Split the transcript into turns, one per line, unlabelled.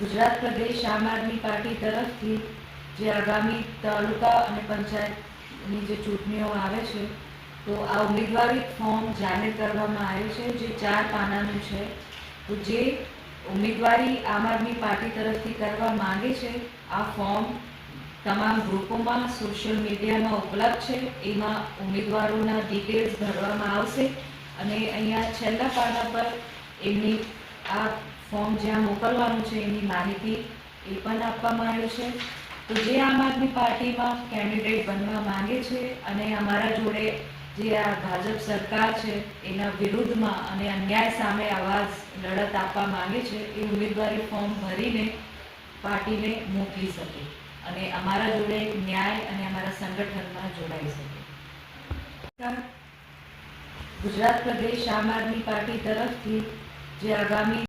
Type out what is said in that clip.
ગુજરાત પ્રદેશ આમ આદમી પાર્ટી તરફથી જે આગામી તાલુકા અને પંચાયતની જે ચૂંટણીઓ આવે છે, તો આ ઉમેદવારી ફોર્મ જાહેર કરવામાં આવ્યું છે, જે ચાર પાનાનું છે. તો જે ઉમેદવારી આમ આદમી પાર્ટી તરફથી કરવા માંગે છે, આ ફોર્મ તમામ ગ્રુપોમાં, સોશિયલ મીડિયામાં ઉપલબ્ધ છે. એમાં ઉમેદવારોના ડિટેલ્સ ભરવામાં આવશે. અને અહીંયા છેલ્લા પાના પર એમની આ ફોર્મ જ્યાં મોકલવાનું છે એની માહિતી એ પણ આપવામાં આવ્યું છે. તો જે આમ આદમી પાર્ટીમાં કેન્ડિડેટ બનવા માંગે છે અને અમારા જોડે જે આ ભાજપ સરકાર છે, એના વિરુદ્ધમાં અને અન્યાય સામે આવાજ લડત આપવા માંગે છે, એ ઉમેદવારી ફોર્મ ભરીને પાર્ટીને મોકલી શકે અને અમારા જોડે ન્યાય અને અમારા સંગઠનમાં જોડાઈ શકે. ગુજરાત પ્રદેશ આમ આદમી પાર્ટી તરફથી જે આગામી